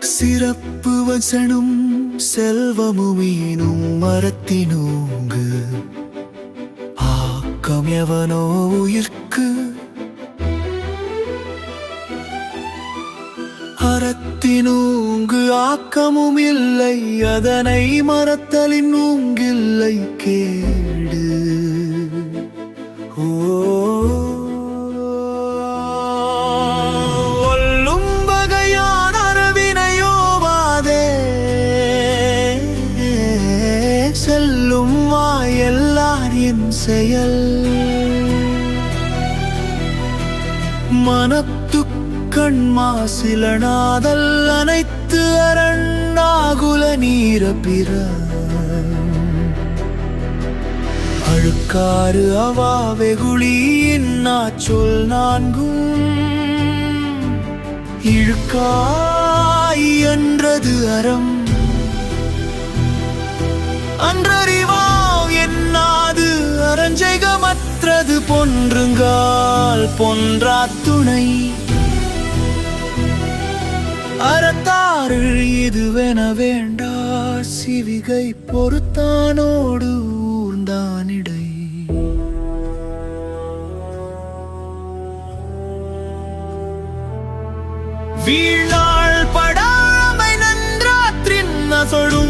சிறப்பு வசனும் செல்வமுமீனும் மரத்தினூங்கு. ஆக்கம் எவனோ உயிர்க்கு. அறத்தினூங்கு ஆக்கமும் இல்லை அதனை மறத்தலின் ஊங்கில்லை கேடு. என் செயல். மனத்துக்கண் மாசிலனாதல் அனைத்து அரண்ணாகுல நீர பிற. அழுக்காறு அவா வெகுளியின் சொல் நான்கும். இழுக்காய் என்றது அறம். அன்றறிவா பொன்றா துணை அறத்தாறு இதுவென வேண்டா சிவிகை பொறுத்தானோடு ஊர்ந்தானிடை. வீழாள் படாமை நன்றாற்றின் அசொழுமன்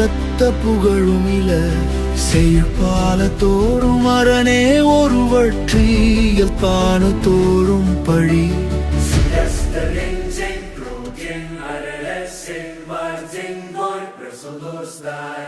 புறத்த புகழுமில செய்ப்பால தோறும் அரணே ஒரு வற்றியல் பானு தோறும் பழி Arele sin mar din mor, preso dos dai.